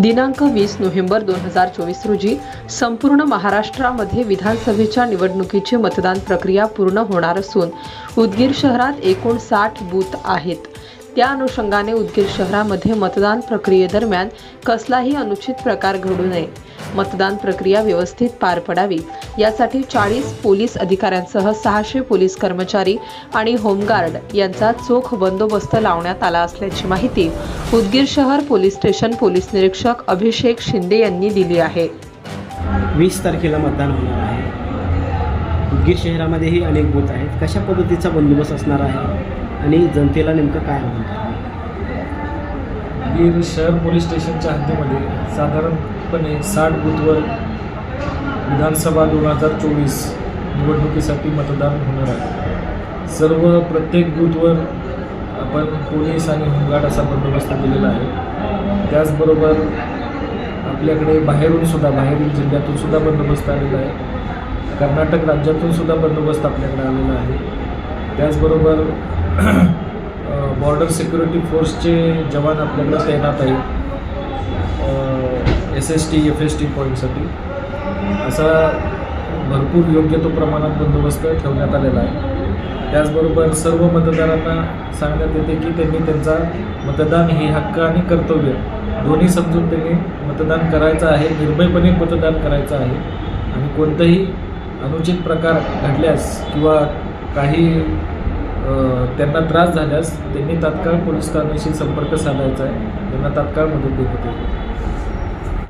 दिनांक वीस नोव्हेंबर दोन हजार चोवीस रोजी संपूर्ण महाराष्ट्रामध्ये विधानसभेच्या निवडणुकीची मतदान प्रक्रिया पूर्ण होणार असून उदगीर शहरात एकूण साठ बूथ आहेत. त्या अनुषंगाने उदगीर शहरामध्ये मतदान प्रक्रियेदरम्यान कसलाही अनुचित प्रकार घडू नये. मतदान प्रक्रिया व्यवस्थित पार पडावी. यासाठी चाळीस पोलीस अधिकाऱ्यांसह सहाशे पोलीस कर्मचारी आणि होमगार्ड यांचा चोख बंदोबस्त लावण्यात आला असल्याची माहिती उदगीर शहर पोलीस स्टेशन पोलीस निरीक्षक अभिषेक शिंदे यांनी दिली आहे. वीस तारखेला मतदान होणार आहे. उदगीर शहरामध्येही अनेक बूथ आहेत. कशा पद्धतीचा बंदोबस्त असणार आहे? आणि जनतेला नेमकं काय आव्हान बीड शहर पोलीस स्टेशनच्या हद्दीमध्ये साधारणपणे साठ बुधवर विधानसभा दोन हजार चोवीस निवडणुकीसाठी मतदान होणार आहे. सर्व प्रत्येक बूथवर आपण पोलीस आणि होमगार्ड असा बंदोबस्त दिलेला आहे. त्याचबरोबर आपल्याकडे बाहेरून सुद्धा बाहेरील जिल्ह्यातून सुद्धा बंदोबस्त आलेला आहे. कर्नाटक राज्यातून सुद्धा बंदोबस्त आपल्याकडे आलेला आहे. त्याचबरोबर बॉर्डर सिक्युरिटी फोर्सचे जवान आपल्याकडे तैनात आहेत. S S T F S T पॉईंटसाठी असा भरपूर योग्य तो प्रमाणात बंदोबस्त ठेवण्यात आलेला आहे. त्याचबरोबर सर्व मतदारांना सांगण्यात येते की त्यांनी त्यांचा मतदान हे हक्क आणि कर्तव्य दोन्ही समजून त्यांनी मतदान करायचं आहे निर्भयपणे मतदान करायचं आहे. आणि कोणताही अनुचित प्रकार घडल्यास किंवा काही त्यांना त्रास झाल्यास त्यांनी तात्काळ पोलीस ठाण्याशी संपर्क साधायचा आहे. त्यांना तात्काळ मदत देण्यात येईल.